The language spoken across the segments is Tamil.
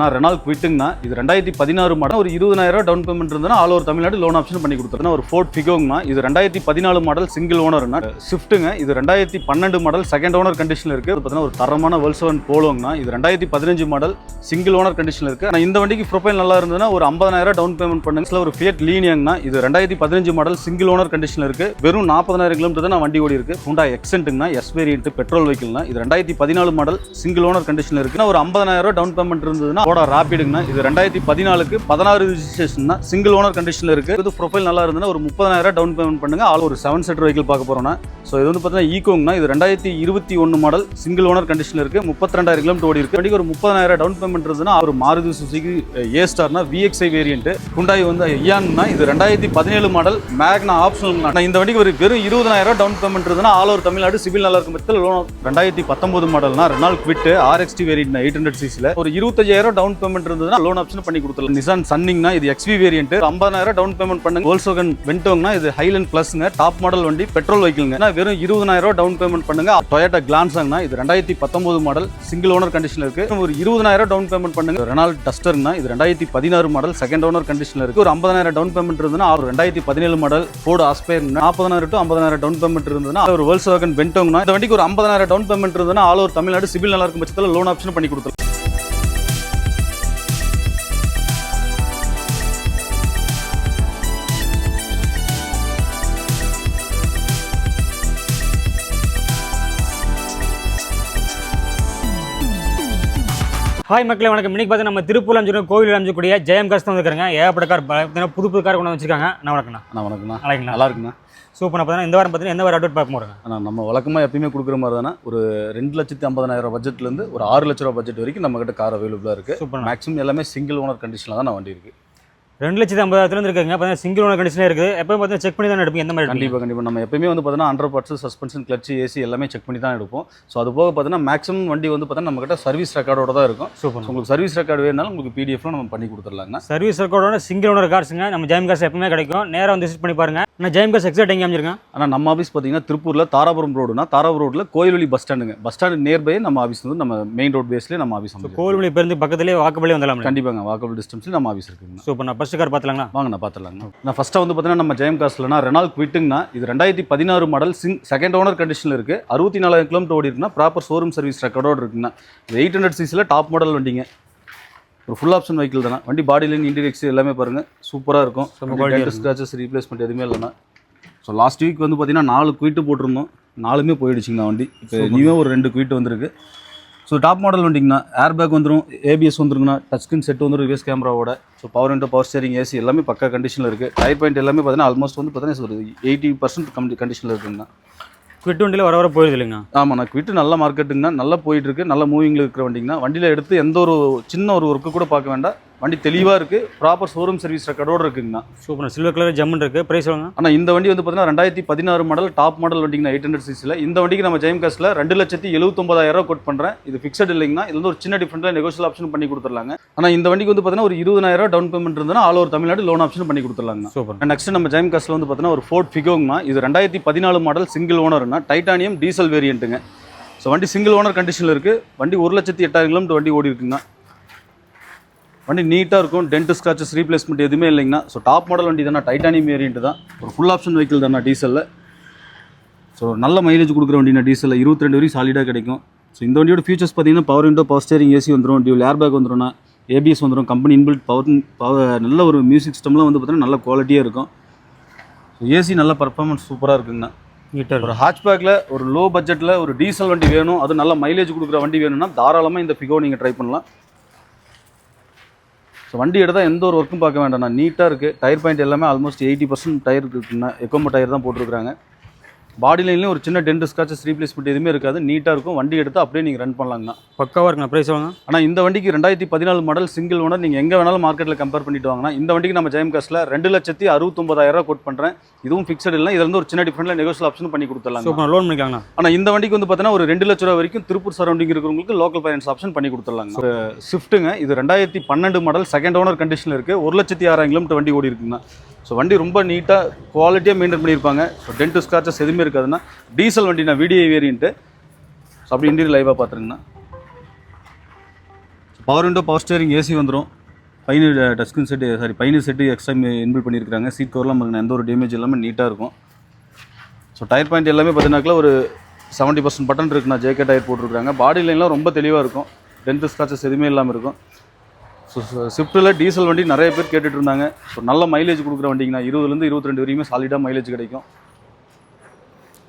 நான் ரெனால் குவிட்டுங்கண்ணா இது ரெண்டாயிரத்தி பதினாறு மாடல். ஒரு இருபதாயிரம் டவுன் பேமெண்ட் இருந்ததுன்னா all over Tamil Nadu loan option பண்ணி கொடுத்துருந்தேன். ஒரு ஃபோர்ட் ஃபிகோங்கண்ணா இது ரெண்டாயிரத்தி பதினாலு மாடல் சிங்கிள் ஓனர்னா ஸ்விஃப்ட்டுங்க இது ரெண்டாயிரத்தி பன்னெண்டு மாடல் செகண்ட் ஓனர் கண்டிஷனில் இருக்குது பார்த்தீங்கன்னா ஒரு தரமான வெல்சவன் போலோங்கண்ணா இது ரெண்டாயிரத்தி பதினஞ்சு மாடல் சிங்கிள் ஓனர் கண்டிஷனில் இருக்குது ஆனால் இந்த வண்டிக்கு ப்ரொஃபைல் நல்லா இருந்ததுன்னா ஒரு ஐம்பதாயிரம் டவுன் பேமெண்ட் பண்ணுங்க. ஒரு ஃபியட் லீனியங்கண்ணா இது ரெண்டாயிரத்தி பதினஞ்சு மாடல் சிங்கிள் ஓனர் கண்டிஷனில் இருக்குது வெறும் நாற்பதாயிரம் கிலோமீட்டர் தான் வண்டி ஓடி இருக்குது ஹுண்டா எக்ஸென்ட்டுங்கண்ணா எஸ் வேரியன்ட் பெட்ரோல் வெஹிக்கிள்னா இது ரெண்டாயிரத்தி பதினாலு மாடல் சிங்கிள் ஓனர் கண்டிஷனில் இருக்குன்னா ஒரு ஐம்பதாயிரம் டவுன் பேமெண்ட் இருந்ததுன்னா ஸ்கோடா ராபிடுங்கண்ணா. இது ரெண்டாயிரத்தி பதினாலுக்கு பதினாறு ரிஜிஸ்ட்ரேஷன் சிங்கிள் ஓனர் கண்டிஷனில் இருக்குது இது ப்ரொஃபைல் நல்லா இருந்ததுன்னா ஒரு முப்பதாயிரம் டவுன் பேமெண்ட் பண்ணுங்க. ஆல் ஒரு செவன் சீட்டர் வெஹிக்கிள் பார்க்க போகிறோம்னா ஸோ இது வந்து பார்த்தீங்கன்னா ஈகோங்கண்ணா இது ரெண்டாயிரத்தி இருபத்தி ஒன்று மாடல் சிங்கிள் ஓனர் கண்டிஷனில் இருக்குது முப்பத்தி ரெண்டாயிரம் கிலோமீட்டர் ஓடி இருக்குது வண்டிக்கு ஒரு முப்பதாயிரம் டவுன் பேமெண்ட் இருந்ததுன்னா ஒரு மாருதி சுசுகி ஏ ஸ்டார்னா விஎக்ஸ்ஐ வேரியன்ட் குண்டாய் வந்து eh, ஐயான்னா இது ரெண்டாயிரத்தி பதினேழு மாடல் மேக்னா ஆப்ஷனல் இந்த வண்டிக்கு ஒரு வெறும் இருபதாயிரம் டவுன் பேமெண்ட் இருந்ததுன்னா ஆல் ஓவர் தமிழ்நாடு சிவில் நல்லா இருக்கும் பட்சத்தில் லோன் ரெண்டாயிரத்தி பத்தொன்பது மாடல்னா Renault Kwid RXT variant eight hundred சிசியில் ஒரு இருபத்தஞ்சாயிரம் டவுன் பேமெண்ட் இருந்ததுன்னா லோன் ஆப்ஷன் பண்ணி கொடுத்துடலாம். நிசான் சன்னிங்னா இது எக்ஸ்வி வேரியன்ட் ஐம்பதாயிரம் டவுன் பேமெண்ட் பண்ணுங்க. ஹோல்சோகன் வென்டோங்னா இது ஹைலண்ட் பிளஸ்ங்க டாப் மாடல் வண்டி பெட்ரோல் வெஹிக்கிள்ங்க வெறும் இருபதாயிரம் டவுன் பேமெண்ட் பண்ணுங்க. டொயட்டா கிளான்சாங்னா இது ரெண்டாயிரத்தி பத்தொன்பது மாடல் சிங்கிள் ஓனர் கண்டிஷன் இருக்கு. ஒரு இருபதாயிரம் டவுன் பேமெண்ட் பண்ணுங்க. ரெனால் டஸ்டர்னா இது ரெண்டாயிரத்தி பதினாறு மாடல் செகண்ட் ஓனர் கண்டிஷனில் இருக்கு. ஒரு ஐம்பதாயிரம் டவுன் பேமெண்ட் இருந்ததுன்னா ஒரு ரெண்டாயிரத்தி பதினேழு மாடல் ஃபோர்டு ஆஸ்பயர் நாற்பதாயிரம் டு ஐம்பதாயிரம் டவுன் பேமெண்ட் இருந்ததுன்னா ஒரு வேர்ல்ஸ் வென்டோங்னா இந்த வண்டிக்கு ஒரு ஐம்பதாயிரம் டவுன் பேமெண்ட் இருந்ததுன்னா ஆல் ஓவர் தமிழ்நாடு சிவில் நல்லா இருக்கும் பட்சத்தில் லோன் ஆப்ஷன் பண்ணி கொடுத்துருலாம் ஹாய் மக்களே வணக்கம். இன்னைக்கு பார்த்தீங்கன்னா நம்ம திருப்பூர் அமைச்சிருக்க கோவில் அமைச்சக்கூடிய ஜெயம் காசு தான் வந்துருக்காங்க ஏகப்பட்ட கார் புது புது கார் கொண்டு வச்சிருக்காங்க நான் வணக்கண்ணா அண்ணா வணக்கம்ண்ணா. நல்லாங்களா நல்லா இருக்குண்ணா. சூப்பர் பார்த்தீங்கன்னா இந்த வாரம் பார்த்தீங்கன்னா எந்த வாரம் அப்டேட் பார்க்க போகிறேங்க ஆனால் நம்ம வழக்கமாக எப்பயுமே கொடுக்குற மாதிரி தானே ஒரு ரெண்டு லட்சத்தி ஐம்பதாயிரம் பட்ஜெட்லேருந்து ஒரு ஆறு லட்ச ரூபா பட்ஜெட் வரைக்கும் நம்மகிட்ட கார் அவைலபிளாக இருக்குது மேக்ஸிமம் எல்லாமே சிங்கிள் ஓனர் கண்டிஷனில் தான் நான் வண்டி இருக்குது ரெண்டு லட்சத்தி ஐம்பதாயிரத்துலேருந்து இருக்காங்க. பார்த்தீங்கன்னா சிங்கிள் ஓனர் கண்டிஷனே இருக்குது. எப்போ பார்த்தீங்கன்னா செக் பண்ணி தான் எடுப்பீங்க? எந்த மாதிரி கண்டிப்பாக கண்டிப்பாக நம்ம எப்பயுமே வந்து பார்த்தீங்கன்னா hundred percent suspension clutch AC எல்லாமே செக் பண்ணி தான் எடுப்போம். ஸோ அது போக பார்த்தீங்கன்னா மேக்ஸிமம் வண்டி வந்து பார்த்தீங்கன்னா நம்மகிட்ட சர்வீஸ் ரெக்கார்டோட தான் இருக்கும். சூப்பர் உங்களுக்கு சர்வீஸ் ரெக்கார்டு வேணுனாலும் உங்களுக்கு பிடிஎஃப்ல நம்ம பண்ணி கொடுத்துடலாங்க. சர்வீஸ் ரெக்கார்டோட சிங்கிள் ஓனர் கார்ஸுங்க நம்ம ஜெயம் காசு எப்பவுமே கிடைக்கும். நேராக வந்து விசிட் பண்ணி பாருங்க. நான் ஜெயம் காசு எக்ஸாக்ட் எங்கே அமைச்சிருக்கேன் ஆனால் நம்ம ஆஃபீஸ் பார்த்தீங்கன்னா திருப்பூரில் தாராபுரம் ரோடுனா தாராபுரம் ரோட்டில் கோயில்வெளி பஸ் ஸ்டாண்டுங்க பஸ் ஸ்டாண்டு நியர்பை நம்ம ஆஃபீஸ் வந்து நம்ம மெயின் ரோட் பேஸ்லேயே நம்ம ஆஃபீஸ் அமைச்சிருக்கோம் கோவில்மொழி பேருந்து பக்கத்துலேயே வாக்கபிளே வந்துடலாம் கண்டிப்பாங்க வாக்கபிள் டிஸ்டன்ஸில் நம்ம ஆஃபீஸ் இருக்குங்க. சூப்பர் நான் ஃபஸ்ட்டு கார் பார்த்துலாங்களா வாங்க நான் பார்த்துலாங்க நான் ஃபஸ்ட்டாக வந்து பார்த்தீங்கன்னா நம்ம ஜெயம் காஸ்ட்லனா ரெனால் குவிட்டுங்கண்ணா இது ரெண்டாயிரத்தி பதினாறு மாடல் சிங் செகண்ட் ஓனர் கண்டிஷனில் இருக்குது அறுபத்தி நாலாயிரம் கிலோமீட்டர் ஓடி இருக்குன்னா ப்ராப்பர் ஷோரூம் சர்வீஸ் ரெக்கார்டோடு இருக்குண்ணா இது எயிட் ஹண்ட்ரட் சிசியில் டாப் மாடல் வண்டிங்க. ஒரு ஃபுல் ஆப்ஷன் வெஹிக்கிள் தானே? வண்டி பாடி லைன் இன்டீரியர்ஸ் எல்லாமே பாருங்கள் சூப்பராக இருக்கும். ஸ்க்ராச்சஸ் ரீப்ளேஸ்மெண்ட் எதுவுமே இல்லைண்ணா. ஸோ லாஸ்ட் வீக் வந்து பார்த்தீங்கன்னா நாலு குயிட்டு போட்டிருந்தோம். நாலுமே போயிடுச்சுங்கண்ணா வண்டி. இப்போ நியூவே ஒரு ரெண்டு குயிட்டு வந்திருக்கு. ஸோ டாப் மாடல் வண்டிங்கண்ணா. ஏர் பேக் வந்துடும் ஏபிஎஸ் வந்துருங்கண்ணா. டச் ஸ்க்ரீன் செட் வந்துடும் ரிவர்ஸ் கேமராவோட so power window power steering AC எல்லாமே பக்கா கண்டிஷனில் இருக்குது டயர் பாயிண்ட் எல்லாமே பார்த்தீங்கன்னா ஆல்மோஸ்ட் வந்து பார்த்தீங்கன்னா ஒரு எயிட்டி பர்சன்ட் கண்டி கண்டிஷனில் இருக்குங்கண்ணா. குவிட் வண்டியில் வர வர போயிருது இல்லைங்க? ஆமாண்ணா குவிட் நல்ல மார்க்கெட்டுங்கண்ணா நல்லா போயிட்டு இருக்கு. நல்ல மூவிங்கில் இருக்கிற வண்டிங்கண்ணா வண்டியில் எடுத்து எந்த ஒரு சின்ன ஒரு ஒர்க்கு கூட பார்க்க வேண்டாம். வண்டி தெளிவாக இருக்குது ப்ராப்பர் ஷோரூம் சர்வீஸ் ரெக்கார்டோடு இருக்குங்கண்ணா. சூப்பர் சில்வர் கலர் ஜம்முன் இருக்குது ப்ரைஸ் சொல்லுங்க. ஆனால் இந்த வண்டி வந்து பார்த்தீங்கன்னா ரெண்டாயிரத்தி பதினாறு மாடல் டாப் மாடல் வண்டிங்கண்ணா எயிட் ஹண்ட்ரட் சிசியில் இந்த வண்டிக்கு நம்ம ஜெயம் காஸ்ட்டில் ரெண்டு லட்சத்தி எழுபத்தொம்பதாயிரம் கோட் பண்ணுறேன் இது ஃபிக்ஸட் இல்லைங்கண்ணா. இது வந்து ஒரு சின்ன டிஃப்ரெண்ட்டில் நெகோஷியல் ஆப்ஷன் பண்ணி கொடுத்துர்லாங்க ஆனால் இந்த வண்டிக்கு வந்து பார்த்தீங்கன்னா ஒரு இருபதாயிரம் டவுன் பேமெண்ட் இருந்ததுன்னா all over Tamil Nadu loan option பண்ணி கொடுத்துர்லாங்க சூப்பர் நெக்ஸ்ட் நம்ம ஜெயம் காஸ்ட்டில் வந்து பார்த்தீங்கன்னா ஒரு ஃபோர்ட் ஃபிகோங்கண்ணா இது ரெண்டாயிரத்தி பதினாலு மாடல் சிங்கிள் ஓனர்னா டைட்டானியம் டீசல் வேரியண்ட்டுங்க ஸோ வண்டி சிங்கிள் ஓனர் கண்டிஷனில் இருக்குது வண்டி ஒரு லட்சத்தி எட்டாயிரம் கிலோமீட்டர் வண்டி ஓடி இருக்குங்க வண்டி நீட்டாக இருக்கும். டென்ட் ஸ்க்ராச்சஸ் ரீப்ளேஸ்மெண்ட் எதுவுமே இல்லைங்கண்ணா. ஸோ டாப் மாடல் வண்டி தானே டைட்டானியம் வேரியண்ட் தான். ஒரு ஃபுல் ஆப்ஷன் வெஹிக்கிள் தானே டீசலில் ஸோ நல்ல மைலேஜ் கொடுக்குற வண்டினா டீசலில் இருபத்தி ரெண்டு வரைக்கும் சாலிடாக கிடைக்கும். ஸோ இந்த வண்டியோட ஃபீச்சர்ஸ் பார்த்தீங்கன்னா power window power steering AC வந்துடும் டியூல் ஏர் பேக் வந்துடும்னா ஏபிஎஸ் வந்துடும் கம்பெனி இன்பில்ட் பவர் பவர் நல்ல ஒரு மியூசிக் சிஸ்டம்லாம் வந்து பார்த்தீங்கன்னா நல்ல குவாலிட்டியாக இருக்கும். ஸோ ஏசி நல்ல பர்ஃபார்மன்ஸ் சூப்பராக இருக்குங்கண்ணா. நீட்டாக ஒரு ஹேட்ச்பேக்கில் ஒரு லோ பட்ஜெட்டில் ஒரு டீசல் வண்டி வேணும். அது நல்ல மைலேஜ் கொடுக்குற வண்டி வேணும்னா தாராளமாக இந்த ஃபிகோ நீங்கள் ட்ரை பண்ணலாம். ஸோ வண்டி எடுத்தால் எந்த ஒரு ஒர்க்கும் பார்க்க வேண்டாம் நீட்டாக இருக்குது டயர் பாயிண்ட் எல்லாமே ஆல்மோஸ்ட் எயிட்டி பர்சன்ட் டயர் இருக்குன்னா எக்கோமோ டயர் தான் போட்டிருக்காங்க பாடி லைன்லேயும் ஒரு சின்ன டென்ட் ஸ்காச்சஸ் ரீப்ளேஸ்மெண்ட் எதுவுமே இருக்காது. நீட்டாக இருக்கும். வண்டி எடுத்து அப்படியே நீங்கள் ரன் பண்ணலாங்கண்ணா பக்காவாக இருக்குண்ணா ப்ரைஸ் சொல்லுங்க ஆனால் இந்த வண்டிக்கு ரெண்டாயிரத்தி பதினாலு மாடல் சிங்கிள் ஓனர் நீங்கள் எங்கே வேணாலும் மார்க்கெட்டில் கம்பேர் பண்ணிட்டு வாங்கினா இந்த வண்டிக்கு நம்ம ஜெயம் காஸ்ட்டில் ரெண்டு லட்சத்தி அறுபத்தொம்பதாயிரம் கோட் பண்ணுறேன் இதுவும் ஃபிக்ஸட் இல்லை. இதில் வந்து ஒரு சின்ன டிஃப்ரெண்ட்டில் நெகோஷியல் ஆப்ஷன் பண்ணி கொடுத்துடலாம் லோன் பண்ணிக்கலாங்கண்ணா ஆனால் இந்த வண்டிக்கு வந்து பார்த்தீங்கன்னா ஒரு ரெண்டு லட்ச ரூபா வரைக்கும் திருப்பூர் சரௌண்டிங் இருக்கிறவங்களுக்கு லோக்கல் ஃபைனான்ஸ் ஆப்ஷன் பண்ணி கொடுத்துடலாங்க. ஸ்விஃப்ட்டுங்க இது ரெண்டாயிரத்தி பன்னெண்டு மாடல் செகண்ட் ஓனர் கண்டிஷனில் இருக்குது ஒரு லட்சத்தி ஆறாயிரம் கிலோமீட்டர் வண்டி ஓடி இருக்குங்க. ஸோ வண்டி ரொம்ப நீட்டாக குவாலிட்டியாக மெயின்டைன் பண்ணியிருப்பாங்க. ஸோ டென்ட் ஸ்க்ராச்சஸ் எதுவுமே இருக்காதுன்னா டீசல் வண்டினா விடிஐ வேரியன்ட்டு ஸோ அப்படி இன்டீரியர் லைவாக பார்த்துருங்கண்ணா. Power window power steering AC வந்துடும் fine Taskin set sorry fine set extra இன்பில் பண்ணியிருக்காங்க சீட் கவர்லாம் பாருங்க எந்த ஒரு டேமேஜ் இல்லாமல் நீட்டாக இருக்கும். ஸோ டயர் பாயிண்ட் எல்லாமே பார்த்தீங்கன்னாக்கா ஒரு செவன்ட்டி பர்சன்ட் பட்டன் இருக்குண்ணா. ஜேகே டயர் போட்டிருக்காங்க பாடி லைன்லாம் ரொம்ப தெளிவாக இருக்கும். டென்ட் ஸ்க்ராச்சஸ் எதுவுமே இல்லாமல் இருக்கும். ஸோ ஸ்விஃப்ட்டில் டீசல் வண்டி நிறைய பேர் கேட்டுட்டு இருந்தாங்க ஸோ நல்ல மைலேஜ் கொடுக்குற வண்டிங்கண்ணா. இருபதுலேருந்து இருபத்தி ரெண்டு வரையுமே சாலிடாக மைலேஜ் கிடைக்கும்.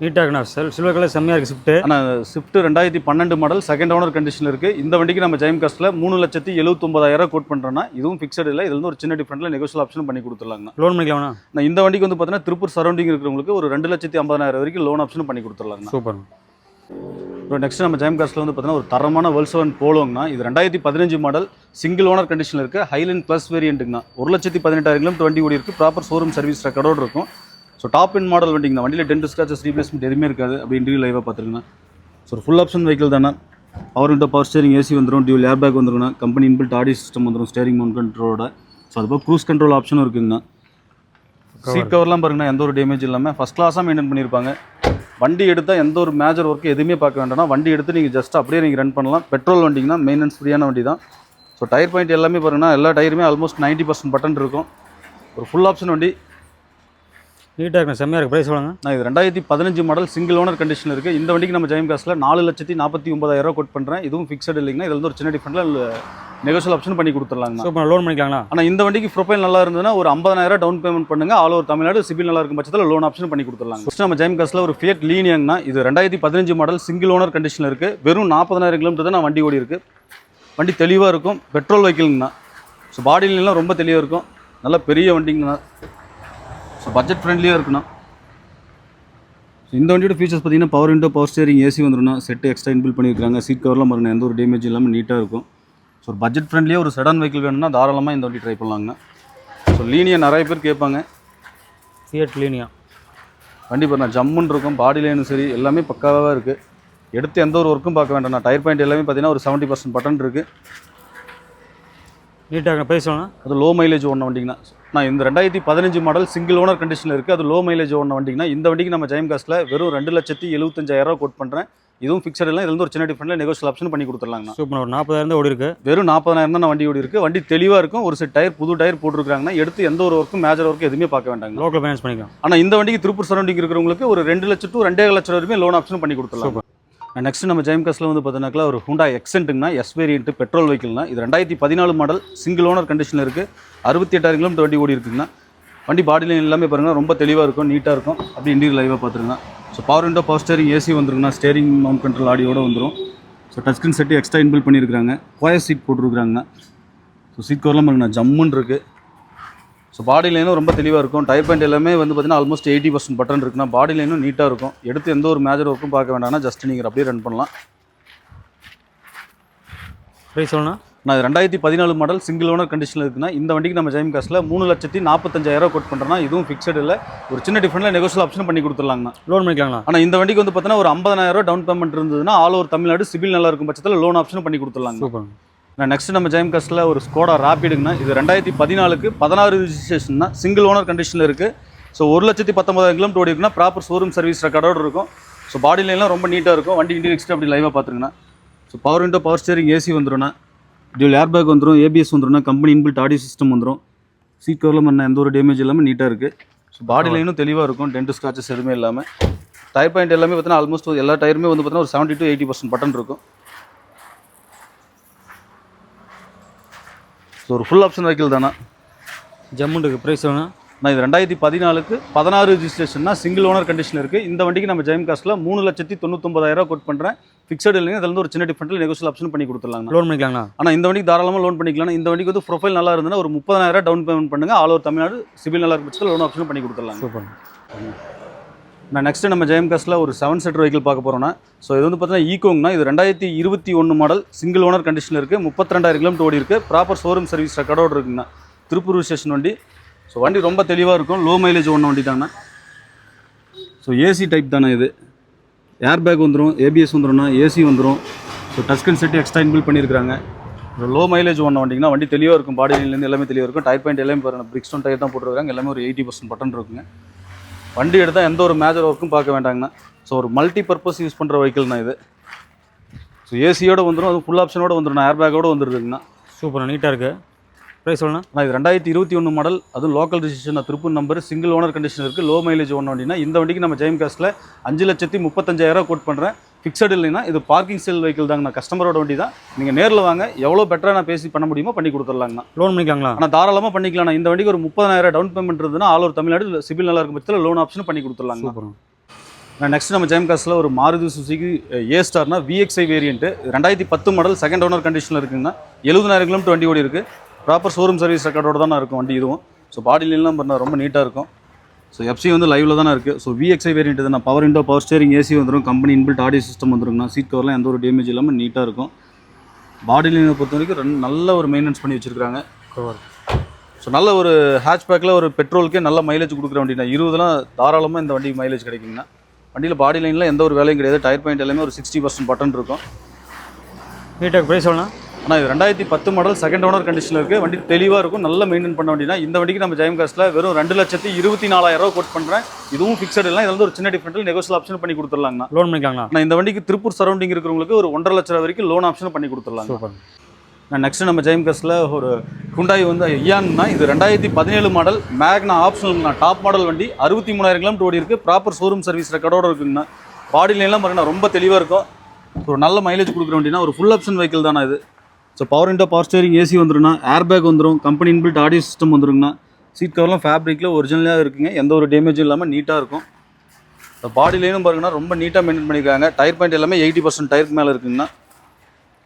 நீட்டாக இருக்குண்ணா. செல் சில்வர் கலர் செம்மையாக இருக்குது ஸ்விஃப்ட்டு ஆனால் ஸ்விஃப்ட் ரெண்டாயிரத்தி பன்னெண்டு மாடல் செகண்ட் ஓனர் கண்டிஷனில் இருக்குது இந்த வண்டிக்கு நம்ம ஜெயம் காஸ்ட்டில் மூணு லட்சத்தி எழுபத்தொம்பதாயிரம் கோட் பண்ணுறோன்னா இதுவும் ஃபிக்ஸட் இல்லை. இதுல இருந்து ஒரு சின்ன டிஃப்ரெண்ட்டில் நெகோஷியல் ஆப்ஷன் பண்ணி கொடுத்துடலாங்கண்ணா. லோன் பண்ணிக்கலாம்ண்ணா. நான் இந்த வண்டிக்கு வந்து பார்த்தீங்கன்னா திருப்பூர் சரௌண்டிங் இருக்கிறவங்களுக்கு ஒரு ரெண்டு லட்சத்தி ஐம்பதாயிரம் வரைக்கும் லோன் ஆப்ஷன் பண்ணி கொடுத்துடலாங்கண்ணா. சூப்பர் அப்புறம் நெக்ஸ்ட் நம்ம ஜெயம் காஸ்ட்டில் வந்து பார்த்தீங்கன்னா ஒரு தரமான வெல்சவன் போலோங்கண்ணா இது ரெண்டாயிரத்தி பதினஞ்சு மாடல் சிங்கிள் ஓனர் கண்டிஷனில் இருக்குது ஹைலண்ட் ப்ளஸ் வேரியண்ட்டுங்கண்ணா ஒரு லட்சத்தி பதினெட்டாயிரம் கிலோமீட்டர் வண்டி ஓடி இருக்குது ப்ராப்பர் ஷோரூம் சர்வீஸ் ரெக்கார்டோடு இருக்கும். ஸோ டாப் இன் மாடல் வண்டிங்கண்ணா வண்டியில் டென்ட் ஸ்க்ராச்சஸ் ரீப்ளேஸ்மெண்ட் எதுவுமே இருக்காது. அப்படி இன்டர்வியூ லைவாக பார்த்துருங்கண்ணா. ஸோ ஒரு ஃபுல் ஆப்ஷன் வெஹிக்கிள் தானே power window power steering AC வந்துடும் டியூல் ஏர் பேக் வந்துருங்கண்ணா. கம்பெனி இன்பில்ட் ஆடி சிஸ்டம் வந்துடும் ஸ்டேரிங் மவுண்ட் கண்ட்ரோலோட ஸோ அது போக க்ரூஸ் கண்ட்ரோல் ஆப்ஷனும் இருக்குங்கண்ணா. சீட் கவர்லாம் பாருங்கண்ணா எந்த ஒரு டேமேஜ் இல்லாமல் ஃபஸ்ட் கிளாஸாக மெயின்டைன் பண்ணியிருப்பாங்க. வண்டி எடுத்தால் எந்த ஒரு மேஜர் ஒர்க்கு எதுவுமே பார்க்க வேண்டாம்னா வண்டி எடுத்து நீங்கள் ஜஸ்ட் அப்படியே நீங்கள் ரன் பண்ணலாம். பெட்ரோல் வண்டிங்கன்னா மெயின்டெனன்ஸ் ஃப்ரீயான வண்டி தான் ஸோ டயர் பாயிண்ட் எல்லாமே பாருங்கன்னா எல்லா டயருமே ஆல்மோஸ்ட் 90% பர்சன்ட் பட்டன் இருக்கும். ஒரு ஃபுல் ஆப்ஷன் வண்டி. நீட்டாக இருக்குண்ணா செம்மையாக இருக்குது ப்ரைஸ் சொல்லுங்க. நான் இது ரெண்டாயிரத்தி பதினஞ்சு மாடல் சிங்கிள் ஓனர் கண்டிஷன் இருக்குது இந்த வண்டிக்கு நம்ம ஜெயம் காசில் நாலு லட்சத்தி நாற்பத்தி ஒன்பதாயிரம் கொட் பண்ணுறேன் இதுவும் ஃபிக்ஸட் இல்லைங்கன்னா இதில் வந்து ஒரு சின்ன டிஃப்ரெண்ட்டில் நெகோஷியல் ஆப்ஷன் பண்ணி கொடுத்துடலாங்கண்ணா சூப்பர் லோன் பண்ணிக்கலாங்களா? ஆனால் இந்த வண்டிக்கு ப்ரொஃபைல் நல்லா இருந்ததுன்னா ஒரு 50000 டவுன் பேமெண்ட் பண்ணுங்க. ஆல் ஓவர் தமிழ்நாடு சிபில் நல்லா இருக்கும் பட்சத்தில் லோன் ஆப்ஷன் பண்ணி கொடுத்துடலாம் ஃபஸ்ட் நம்ம ஜெயம் காசில் ஒரு ஃபியட் லீனியங்னா இது ரெண்டாயிரத்தி பதினஞ்சு மாடல் சிங்கிள் ஓனர் கண்டிஷனில் இருக்குது வெறும் நாற்பதாயிரம் கிலோமீட்டர் தான் வண்டி ஓடி இருக்கு. வண்டி தெளிவாக இருக்கும். பெட்ரோல் வெஹிக்கிள்ங்கண்ணா ஸோ பாடியிலாம் ரொம்ப தெளிவாக இருக்கும். நல்ல பெரிய வண்டிங்கண்ணா. ஸோ பட்ஜெட் ஃப்ரெண்ட்லியாக இருக்குண்ணா ஸோ இந்த வண்டியோட ஃபீச்சர்ஸ் பார்த்தீங்கன்னா power window power steering AC வந்துரும்ண்ணா set extra இன்பில் பண்ணியிருக்காங்க சீட் கவர்லாம் பாருங்க எந்த ஒரு டேமேஜ் இல்லாமல் நீட்டாக இருக்கும். ஸோ ஒரு பட்ஜெட் ஃப்ரெண்ட்லியாக ஒரு செடான் வெஹிக்கிள் வேணும்னா தாராளமாக இந்த வண்டி ட்ரை பண்ணலாங்க. ஸோ லீனியை நிறைய பேர் கேட்பாங்க. Fiat Linea. வண்டி பாருங்க ஜம்முன்னு இருக்கும். பாடி லைனும் சரி எல்லாமே பக்காவாக இருக்குது எடுத்து எந்த ஒரு ஒர்க்கும் பார்க்க வேண்டாம். டயர் பாயிண்ட் எல்லாமே பார்த்தீங்கன்னா ஒரு செவன்ட்டி பர்சன்ட் பட்டன் இருக்குது நீட்டாக சொல்லுங்க. அது லோ மைலேஜ் ஓடின வண்டிங்கண்ணா. நான் இந்த ரெண்டாயிரத்தி பதினஞ்சு மாடல் சிங்கிள் ஓனர் கண்டிஷனில் இருக்குது அது லோ மைலேஜ் ஓடின வண்டிங்கண்ணா. இந்த வண்டிக்கு நம்ம ஜெயம் காஸ்ட்டில் வெறும் ரெண்டு லட்சத்தி எழுபத்தஞ்சாயிரம் கோட் பண்ணுறேன் இதுவும் ஃபிக்ஸட் இல்லை இதுல இருந்து ஒரு சின்ன டிஃப்ரெண்ட்டில் நெகோஷியல் ஆப்ஷன் பண்ணி கொடுத்துடலாங்கண்ணா. சூப்பர் ஒரு நாற்பதாயிரம் தான் ஓடி இருக்கு. வெறும் நாற்பதாயிரம் தான் வண்டி ஓடி இருக்குது வண்டி தெளிவாக இருக்கும். ஒரு செட் டயர் புது டயர் போட்டிருக்காங்கன்னா எடுத்து எந்த ஒரு ஒர்க்கும் மேஜர் ஒர்க்கும் எதுவுமே பார்க்க வேண்டாங்க லோக்கல் ஃபைனான்ஸ் பண்ணிக்கலாம். ஆனால் இந்த வண்டிக்கு திருப்பூர் சரௌண்டிங் இருக்கிறவங்களுக்கு ஒரு ரெண்டு லட்சம் டு ரெண்டே லட்சம் வரைக்கும் லோன் ஆப்ஷன் பண்ணி கொடுத்துடலாம் நெக்ஸ்ட் நம்ம ஜெயம் காஸ்ட்டில் வந்து பார்த்தீங்கன்னா ஒரு ஹுண்டா எக்ஸென்ட்டுங்கன்னா எஸ் வேரியன்ட் பெட்ரோல் வெஹிக்கிள்னா இது ரெண்டாயிரத்தி பதினாலு மாடல் சிங்கிள் ஓனர் கண்டிஷனில் இருக்குது அறுபத்தி எட்டாயிரம் கிலோமீட்டர் வண்டி ஓடி இருக்குங்கண்ணா. வண்டி பாடி லைன் எல்லாமே பாருங்கள் ரொம்ப தெளிவாக இருக்கும் நீட்டாக இருக்கும். அப்படி இன்டீரியர் லைவாக பார்த்துருங்க so power window power steering AC வந்துருங்கண்ணா. Steering mount control ஆடியோட வந்துடும் so touch screen set extra inbuilt பண்ணியிருக்காங்க கோயர் சீட் போட்டிருக்காங்க ஸோ சீட் கவர்லாம் பாருங்கண்ணா ஜம்முன்னு இருக்குது ஸோ பாடி லைனும் ரொம்ப தெளிவாக இருக்கும். டயர் பாயிண்ட் எல்லாமே வந்து பார்த்தீங்கன்னா ஆல்மோஸ்ட் எயிட்டி பர்சன்ட் பட்டன் இருக்குன்னா பாடி லைனும் நீட்டாக இருக்கும். எடுத்து எந்த ஒரு மேஜர் ஒர்க்கும் பார்க்க வேண்டாம்னா ஜஸ்ட் நீங்கள் அப்படியே ரன் பண்ணலாம். ப்ரைஸ் சொல்லுங்க நான் இது ரெண்டாயிரத்தி பதினாலு மாடல் சிங்கிள் ஓனர் கண்டிஷனில் இருக்குன்னா இந்த வண்டிக்கு நம்ம ஜெயம் காஸ்ட்டில் மூணு லட்சத்தி நாற்பத்தஞ்சாயிரம் கோட் பண்ணுறோன்னா இதுவும் ஃபிக்ஸட் இல்லை. ஒரு சின்ன டிஃப்ரெண்ட்டில் நெகோஷியல் ஆப்ஷன் பண்ணி கொடுத்துடலாங்கண்ணா. லோன் பண்ணிக்கலாங்களா? ஆனால் இந்த வண்டிக்கு வந்து பார்த்தீங்கன்னா ஒரு 50000 டவுன் பேமெண்ட் இருந்ததுன்னா ஆல் ஓவர் தமிழ்நாடு சிபில் நல்லா இருக்கும் பட்சத்தில் லோன் ஆப்ஷன் பண்ணி நான் நெக்ஸ்ட் நம்ம ஜெயம் காஸ்ட்டில் ஒரு ஸ்கோடா ராபிடுங்கண்ணா இது ரெண்டாயிரத்தி பதினாலுக்கு பதினாறு ரிஜிஸ்ட்ரேஷன் தான். சிங்கிள் ஓனர் கண்டிஷனில் இருக்குது ஸோ ஒரு லட்சத்தி பத்தொம்பதாயிரம் கிலோமீட்டர் ஓடி இருக்குன்னா ப்ராப்பர் ஷோரூம் சர்வீஸ் ரெக்கார்டோடு இருக்கும். ஸோ பாடி லைன்லாம் ரொம்ப நீட்டாக இருக்கும். வண்டி இன்டீரியர் அப்படி லைவாக பார்த்துருங்கண்ணா. So power window power steering AC வந்துடும்ண்ணா dual air bag வந்துடும் ஏபிஎஸ் வந்துடும்ண்ணா கம்பெனி இன்பில்ட் ஆடியோ சிஸ்டம் வந்துடும் சீட் கவரில் பண்ண எந்த ஒரு டேமேஜ் இல்லாமல் நீட்டாக இருக்குது ஸோ பாடி லைனும் தெளிவாக இருக்கும். டென்ட் ஸ்க்ராச்சஸ் எதுவுமே இல்லாமல் டயர் பாயிண்ட் எல்லாமே பார்த்தீங்கன்னா ஆல்மோஸ்ட் எல்லா டயருமே வந்து பார்த்தீங்கன்னா ஒரு seventy to eighty percent button இருக்கும். ஸோ ஒரு ஃபுல் ஆப்ஷன் வெஹிக்கிள் தானே? ஜம்முன் இருக்கு ப்ரைஸ் சொல்லுங்க நான் இது ரெண்டாயிரத்தி பதினாலுக்கு பதினாறு ரிஜிஸ்ட்ரேஷன்னா சிங்கிள் ஓனர் கண்டிஷன் இருக்குது இந்த வண்டிக்கு நம்ம ஜெயம் காஸ்ட்டில் மூணு லட்சத்தி தொண்ணூத்தொம்பதாயிரம் கோட் பண்ணுறேன் ஃபிக்ஸட் இல்லைங்க அதில் வந்து ஒரு சின்ன டிஃப்ரெண்ட்டில் நெகோஷியல் ஆப்ஷன் பண்ணி கொடுத்துடலாங்க லோன் பண்ணிக்கலாங்களா ஆனால் இந்த வண்டிக்கு தாராளமாக லோன் பண்ணிக்கலாம் இந்த வண்டிக்கு வந்து ப்ரொஃபைல் நல்லா இருந்ததுன்னா ஒரு முப்பதாயிரம் டவுன் பேமெண்ட் பண்ணுங்க. ஆல் ஓவர் தமிழ்நாடு சிபில் நல்லா இருக்க பட்சத்தில் லோன் ஆப்ஷன் பண்ணி கொடுத்துடலாங்க சூப்பர் நான் நெக்ஸ்ட்டு நம்ம ஜெயம் காஸில் ஒரு செவன் சீட்டர் வெஹிக்கிள் பார்க்க போகிறோன்னா ஸோ இது வந்து பார்த்தீங்கன்னா ஈகோங்னா இது ரெண்டாயிரத்தி இருபத்தி ஒன்று மாடல் சிங்கிள் ஓனர் கண்டிஷனில் இருக்குது முப்பத்தி ரெண்டாயிரம் கிலோமீட்டர் ஓடி இருக்குது ப்ராப்பர் ஷோரூம் சர்வீஸ் ரெக்கார்டோடு இருக்குங்கண்ணா. திருப்பூர் ஸ்டேஷன் வண்டி. ஸோ வண்டி ரொம்ப தெளிவாக இருக்கும் லோ மைலேஜ் ஒன்று வண்டி தானே ஸோ ஏசி டைப் தானே இது. ஏர் பேக் வந்துடும் ஏபிஎஸ் வந்துடும்னா ஏசி வந்துடும் so touchscreen set extra inbuilt பண்ணியிருக்காங்க லோ மைலேஜ் ஒன்று வண்டிங்கன்னா வண்டி தெளிவாக இருக்கும் பாடி லைன்லேருந்து எல்லாமே தெளிவாக இருக்கும். டயர் பாயிண்ட் எல்லாமே பாருங்க பிரிக்ஸ்டோன் டயர் தான் போட்டுருக்காங்க எல்லாமே ஒரு எயிட்டி பர்சன்ட் பட்டன் இருக்குங்க. வண்டி எடுத்தால் எந்த ஒரு மேஜர் ஒர்க்கும் பார்க்க வேண்டாங்கண்ணா. ஸோ ஒரு மல்டி பர்பஸ் யூஸ் பண்ணுற வெஹிக்கிள்னா இது ஸோ ஏசியோட வந்துடும் அதுவும் ஃபுல் ஆப்ஷனோட வந்துடும் ஏர் பேக்கோட வந்துருதுங்கண்ணா. சூப்பர் நீட்டாக இருக்குது ப்ரைஸ் சொல்லணும் ஆனால் இது ரெண்டாயிரத்தி இருபத்தி ஒன்று மாடல் அதுவும் local registration Tiruppur number single owner condition இருக்குது லோ மைலேஜ் ஒன்று வண்டினா இந்த வண்டிக்கு நம்ம ஜெயம் காஸ்ட்டில் அஞ்சு லட்சத்தி முப்பத்தஞ்சாயிரம் கோட் பண்ணுறேன் ஃபிக்ஸட் இல்லைன்னா இது பார்க்கிங் செல் வெஹிக்கிள் தாங்கண்ணா கஸ்டமரோட வண்டி தான் நீங்கள் நேரில் வாங்க எவ்வளோ பெட்டராக நான் பேசி பண்ண முடியுமோ பண்ணி கொடுத்துடலாங்கண்ணா. லோன் பண்ணிக்கலாங்களா? ஆனால் தாராளமாக பண்ணிக்கலாம் இந்த வண்டிக்கு ஒரு முப்பதாயிரம் டவுன் பேமெண்ட் இருந்ததுன்னா ஆல் ஓவர் தமிழ்நாடு சிபில் நல்லா இருக்கும் பட்சத்தில் லோன் ஆப்ஷன் பண்ணி கொடுத்துடலாங்க நெக்ஸ்ட் நம்ம ஜெயம் காஸ்ட்டில் ஒரு மாருதி சுசுகி ஏ ஸ்டார்னா விஎக்ஸ்ஐ வேரியன்ட்டு ரெண்டாயிரத்தி பத்து மாடல் செகண்ட் ஓனர் கண்டிஷனில் இருக்குங்கண்ணா. எழுபதாயிரம் கிலோமீட்டர் வண்டி ஓடி இருக்குது ப்ராப்பர் ஷோரூம் சர்வீஸ் ரெக்கார்டோட தான் இருக்கும் வண்டி இதுவும். ஸோ பாடிலாம் பண்ணால் ரொம்ப நீட்டாக இருக்கும். ஸோ எஃப்சி வந்து லைவில் தானே இருக்குது ஸோ விஎக்ஸ்ஐ வேரியன்ட் தான் power window power steering AC வந்துடும் கம்பெனி இன்பில்ட் ஆடியோ சிஸ்டம் வந்துருங்கண்ணா சீட் கவர்லாம் எந்த ஒரு டேமேஜ் இல்லாமல் நீட்டாக இருக்கும். பாடி லைனை பொறுத்த வரைக்கும் ரெண்டு நல்ல ஒரு மெயின்டெனன்ஸ் பண்ணி வச்சுருக்காங்க. கவர் ஸோ நல்ல ஒரு ஹேட்ச்பேக்கில் ஒரு பெட்ரோலுக்கே நல்ல மைலேஜ் கொடுக்குற வண்டினா இருபதுலாம் தாராளமாக இந்த வண்டி மைலேஜ் கிடைக்குங்கண்ணா வண்டியில் பாடி லைனில் எந்த ஒரு வேலையும் கிடையாது. டயர் பாயிண்ட் எல்லாமே ஒரு சிக்ஸ்டி பர்சன்ட் பட்டன் இருக்கும். நீட்டாக ப்ரைஸ் சொல்லணும் ஆனால் இது ரெண்டாயிரத்தி பத்து மாடல் செகண்ட் ஓனர் கண்டிஷனில் இருக்குது வண்டி தெளிவாக இருக்கும். நல்ல மெயின்டைன் பண்ண வண்டினா இந்த வண்டிக்கு நம்ம ஜெயம் காஸ்ட்டில் வெறும் ரெண்டு லட்சத்தி இருபத்தி நாலாயிரம் ரூபா கோட் பண்ணுறேன் இதுவும் ஃபிக்ஸட் இல்லை இதில் வந்து ஒரு சின்ன டிஃப்ரெண்ட்டில் நெகோசியல் ஆப்ஷன் பண்ணி கொடுத்துடலாங்கண்ணா. லோன் பண்ணிக்கலாங்களா ஆனால் இந்த வண்டிக்கு திருப்பூர் சரௌண்டிங் இருக்கிறவங்களுக்கு ஒரு ஒன்றரை லட்ச ரூபா வரைக்கும் லோன் ஆப்ஷன் பண்ணி கொடுத்துடலாங்க நான் நெக்ஸ்ட் நம்ம ஜெயம் காஸ்ட்டில் ஒரு ஹுண்டாய் வந்து ஐயான்னா இது ரெண்டாயிரத்தி பதினேழு மாடல் மேக்னா ஆப்ஷனல்னா டாப் மாடல் வண்டி. அறுபத்தி மூணாயிரம் கிலோமீட்டர் ஓடி இருக்குது ப்ராப்பர் ஷோரூம் சர்வீஸ் ரெக்கார்டோட இருக்குங்கண்ணா. பாடியிலாம் பாருங்கன்னா ரொம்ப தெளிவாக இருக்கும். ஒரு நல்ல மைலேஜ் கொடுக்குற வண்டினா ஒரு ஃபுல் ஆப்ஷன் வெஹிக்கிள் தானே இது. So power window power steering AC வந்துருன்னா air bag வந்துடும் கம்பெனி இன்பில்ட் ஆடியோ சிஸ்டம் வந்துருங்கண்ணா சீட் கவர்லாம் ஃபேப்ரிக்கில் ஒரிஜினலாக இருக்குங்க. எந்த ஒரு டேமேஜும் இல்லாமல் நீட்டாக இருக்கும். இந்த பாடியிலேயும் பாருங்கன்னா ரொம்ப நீட்டாக மெயின்டைன் பண்ணியிருக்காங்க. டயர் பாயிண்ட் எல்லாமே எயிட்டி பர்சன்ட் டயருக்கு மேலே இருக்குங்கண்ணா.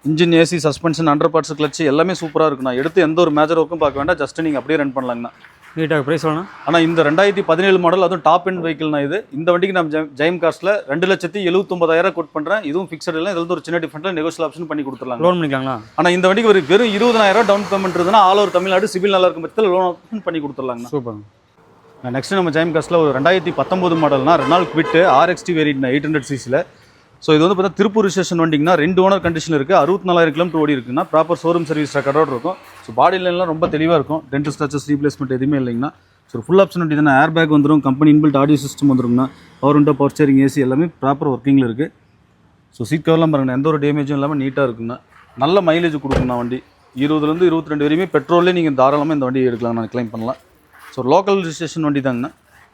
Engine AC suspension under parts clutch எல்லாமே சூப்பராக இருக்குண்ணா. எடுத்து எந்த ஒரு மேஜர் ஒர்க்கும் பார்க்க வேண்டாம். ஜஸ்ட் நீங்கள் அப்படியே ரன் பண்ணலாங்கண்ணா. நீட்டாக ப்ரைஸ் சொல்லணும். ஆனால் இந்த ரெண்டாயிரத்தி பதினேழு மாடல் அதுவும் டாப் எண்ட் வெஹிக்கிள்னா இது. இந்த வண்டிக்கு நம்ம ஜெயம் காஸ்ட்டில் ரெண்டு லட்சத்தி எழுபத்தொம்பதாயிரம் கோட் பண்ணுறேன் இதுவும் ஃபிக்ஸட் இல்லை இதில் ஒரு சின்ன டிஃப்ரெண்ட்டில் நெகோசியல் ஆப்ஷன் பண்ணி கொடுத்துடலாங்க. லோன் பண்ணிக்கலாங்களா? ஆனால் இந்த வண்டிக்கு ஒரு வெறும் இருபதாயிரம் டவுன் பேமெண்ட் இருந்ததுன்னா ஆல் ஓவர் தமிழ்நாடு சிவில் நல்லா இருக்கும் பட்சத்தில் லோன் ஆப்ஷன் பண்ணி கொடுத்துடலாங்கண்ணா. சூப்பர் நெக்ஸ்ட் நம்ம ஜெயம் காஸ்ட்டில் ஒரு ரெண்டாயிரத்தி பத்தொம்போது மாடல்னா Renault Kwid RXT variant eight hundred சிசியில் so இது வந்து பார்த்தா திருப்பூர் ஸ்டேஷன் வண்டிங்கன்னா ரெண்டு ஓனர் கண்டிஷன் இருக்குது அறுபத்தி நாலாயிரம் கிலோமீட்டர் ஓடி இருக்குன்னா ப்ராப்பர் ஷோரூம் சர்வீஸ் ரெக்கார்டோட இருக்கும். ஸோ பாடி லைன்லாம் ரொம்ப தெளிவாக இருக்கும். டென்டல் ஸ்டாச்சஸ் ரீப்ளேஸ்மெண்ட் எதுவுமே இல்லைங்கண்ணா ஸோ ஃபுல் ஆப்ஷன் வண்டி தானே. ஏர் பேக் வந்துடும் company inbuilt audio system வந்துருங்கண்ணா power window power steering AC எல்லாமே ப்ராப்பர் ஒர்க்கிங்கில் இருக்குது ஸோ சீட் கவர்லாம் பாருங்கண்ணா எந்த ஒரு டேமேஜும் இல்லாமல் நீட்டாக இருக்குங்கண்ணா நல்ல மைலேஜ் கொடுக்குண்ணா வண்டி. இருபதுலேருந்து இருபத்தி ரெண்டு வரையுமே பெட்ரோல்லே நீங்கள் தாராளமாக இந்த வண்டி எடுக்கலாம். நான் கிளைம் பண்ணலாம். ஸோ லோக்கல் ரிஜிஸ்ட்ரேஷன் வண்டி தாங்கண்ணா.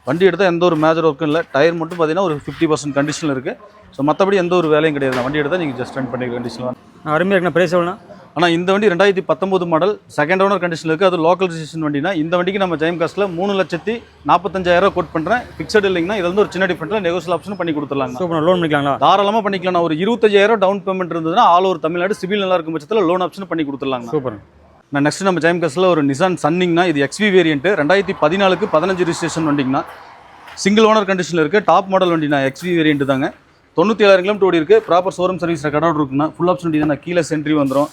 வண்டி எடுத்தால் எந்த ஒரு மேஜர் ஒர்க்கும் இல்லை. டயர் மட்டும் பார்த்தீங்கன்னா ஒரு ஃபிஃப்டி பர்சன்ட் கண்டிஷனில் இருக்குது ஸோ மற்றபடி எந்த ஒரு வேலையும் கிடையாது. வண்டி எடுத்தால் நீங்கள் ஜஸ்ட் ரன் பண்ணிக்க கண்டிஷனில் அருமையாக இருக்குண்ணா ப்ரைஸ் சொல்லணும் ஆனால் இந்த வண்டி ரெண்டாயிரத்தி பத்தொம்போது மாடல் செகண்ட் ஓனர் கண்டிஷனில் இருக்குது அது லோக்கல் ரிஜிஸ்ட்ரேஷன் வண்டினா இந்த வண்டிக்கு நம்ம ஜெயம் காஸ்ட்டில் மூணு லட்சத்தி நாற்பத்தஞ்சாயிரம் கோட் பண்ணுறேன் ஃபிக்ஸட் இல்லைங்கன்னா இது வந்து ஒரு சின்ன டிஃப்ரெண்ட்டில் நெகோசியல் ஆப்ஷன் பண்ணி கொடுத்துடலாங்க சூப்பர் லோன் பண்ணிக்கலாங்களா? தாராளமாக பண்ணிக்கலாம் நான் ஒரு இருபத்தஞ்சாயிரம் டவுன் பேமெண்ட் இருந்ததுன்னா ஆல் ஓவர் தமிழ்நாடு சிவில் நல்லா இருக்கும் பட்சத்தில் லோன் ஆப்ஷன் பண்ணி கொடுத்துடலாங்க சூப்பர் நான் நெக்ஸ்ட் நம்ம ஜெயம் காஸ்ட்டில் ஒரு நிசான் சன்னிங்னா இது எக்ஸ்வி வேரியன்ட்டு ரெண்டாயிரத்தி பதினாலுக்கு பதினஞ்சு ரிஜிஸ்ட்ரேஷன் வண்டிங்கண்ணா. சிங்கிள் ஓனர் கண்டிஷனில் இருக்குது டாப் மாடல் வண்டினா எக்ஸ்வி வேரியன்ட் தாங்க. தொண்ணூற்றி ஏழாயிரம் கிலோமீட்டர் ஓடி இருக்குது ப்ராப்பர் ஷோரூம் சர்வீஸ் ரெக்கார்டோட இருக்குன்னா ஃபுல் ஆப்ஷன் வண்டி தான் கீழே சென்ட்ரி வந்துடும்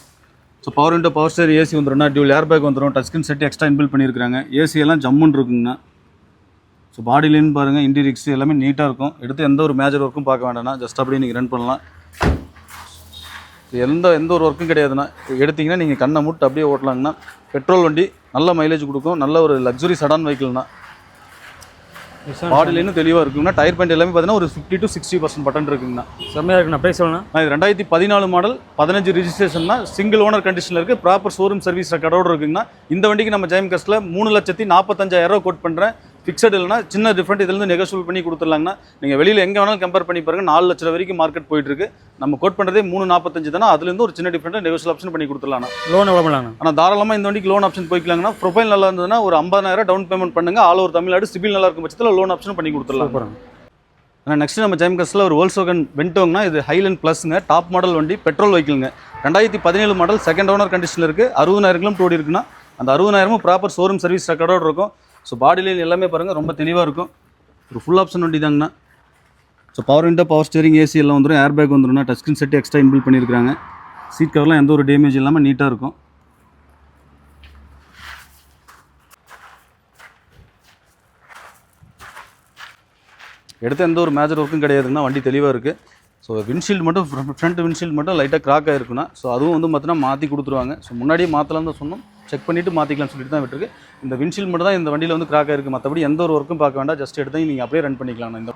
so power window power steering AC வந்துடும்னா dual air bag வந்துடும் touch screen set extra inbuilt பண்ணியிருக்காங்க ஏசி எல்லாம் ஜம்முன்னு இருக்குங்கண்ணா. ஸோ பாடியிலேன்னு பாருங்கள் இன்டீரியர்ஸ் எல்லாமே நீட்டாக இருக்கும். எடுத்து எந்த ஒரு மேஜர் ஒர்க்கும் பார்க்க வேண்டாம்னா ஜஸ்ட் அப்படியே நீங்கள் ரன் பண்ணலாம். எந்த எந்த ஒரு ஒர்க்கும் கிடையாதுண்ணா. எடுத்தீங்கன்னா நீங்கள் கண்ணை மூட்டு அப்படியே ஓட்டலாங்கண்ணா. பெட்ரோல் வண்டி நல்ல மைலேஜ் கொடுக்கும். நல்ல ஒரு லக்ஸுரி சடான் வெஹிக்கிள்னா பாடியிலேருந்து தெளிவாக இருக்குங்கண்ணா. டயர் பாயிண்ட் எல்லாமே பார்த்தீங்கன்னா ஒரு fifty to sixty percent button இருக்குங்கண்ணா. செம்மையாக இருக்குண்ணா. ப்ரைஸ் சொல்லணும் நான் இது ரெண்டாயிரத்தி பதினாலு மாடல் பதினஞ்சு ரிஜிஸ்ட்ரேஷன்னா சிங்கிள் ஓனர் கண்டிஷனில் இருக்குது ப்ராப்பர் ஷோரூம் சர்வீஸ் ரெக்கார்டோட இருக்குங்கண்ணா. இந்த வண்டிக்கு நம்ம ஜெயம் கஸ்ட்டில் மூணு லட்சத்தி நாற்பத்தஞ்சாயிரம் ரூபா கோட் பண்ணுறேன் ஃபிக்ஸட் இல்லைனா சின்ன டிஃப்ரெண்ட் இதுலேருந்து நெகோசியபிள் பண்ணி கொடுத்துடலாங்கண்ணா நீங்கள் வெளியில் எங்கே வேணாலும் கம்பேர் பண்ணி பாருங்க. நாலு லட்சம் வரைக்கும் மார்க்கெட் போயிட்டு இருக்கு நம்ம கோட் பண்ணுறதே மூணு நாற்பத்தஞ்சு தானே அதுலேருந்து ஒரு சின்ன டிஃப்ரெண்ட்டாக நெகோசியல் ஆப்ஷன் பண்ணி கொடுத்துடலாம் லோன் எவ்வளோ பண்ணலாங்கண்ணா ஆனால் தாராளமாக இந்த வண்டிக்கு லோன் ஆப்ஷன் போய்க்கலாங்கன்னா ப்ரொஃபைல் நல்லா இருந்ததுன்னா ஒரு ஐம்பதாயிரம் டவுன் பேமெண்ட் பண்ணுங்க. ஆல் ஓவர் தமிழ்நாடு சிபில் நல்லா இருக்கும் பட்சத்தில் லோன் ஆப்ஷன் பண்ணி கொடுத்துடலாம். ஆனால் நெக்ஸ்ட் நம்ம ஜெயம் கஸ்ட்டில் ஒரு ஓல்சோகன் வென்டோங்னா இது ஹைலண்ட் ப்ளஸ்ங்க டாப் மாடல் வண்டி பெட்ரோல் வெஹிக்கிள்ங்க ரெண்டாயிரத்தி பதினேழு மாடல் செகண்ட் ஓனர் கண்டிஷனில் இருக்குது அறுபதாயிரம் கிலோமீட்டர் ஓடி இருக்குன்னா அந்த அறுபதாயிரமும் ப்ராப்பர் ஷோரூம் சர்வீஸ் ரெக்கார்டோட இருக்கும். ஸோ பாடி லைன் எல்லாமே பாருங்கள் ரொம்ப தெளிவாக இருக்கும். ஒரு ஃபுல் ஆப்ஷன் வண்டி தாங்கண்ணா so power window power steering AC எல்லாம் வந்துடும் ஏர் பேக் வந்துடும் touch screen set extra inbuilt பண்ணியிருக்காங்க சீட் கவர்லாம் எந்த ஒரு டேமேஜ் இல்லாமல் நீட்டாக இருக்கும். எடுத்த எந்த ஒரு மேஜர் ஒர்க்கும் கிடையாதுங்கன்னா வண்டி தெளிவாக இருக்குது ஸோ விண்ட்ஷீல்டு மட்டும் ஃப்ரண்ட் விண்ட்ஷீல்டு மட்டும் லைட்டாக க்ராக் ஆகிருக்குன்னா ஸோ அதுவும் வந்து பார்த்தீங்கன்னா மாற்றி கொடுத்துருவாங்க. ஸோ முன்னாடியே மாற்றலாம் தான் சொன்னோம். செக் பண்ணிவிட்டு மாற்றிக்கலாம்னு சொல்லிட்டு தான் விட்டுருக்கு. இந்த விண்ஷீல்ட் மட்டும் தான் இந்த வண்டியில் வந்து கிராக் இருக்குது மற்றபடி எந்த ஒரு ஒர்க்கும் பார்க்க வேண்டாம். ஜஸ்ட் எடுத்து நீங்கள் அப்படியே ரன் பண்ணிக்கலாம். இந்த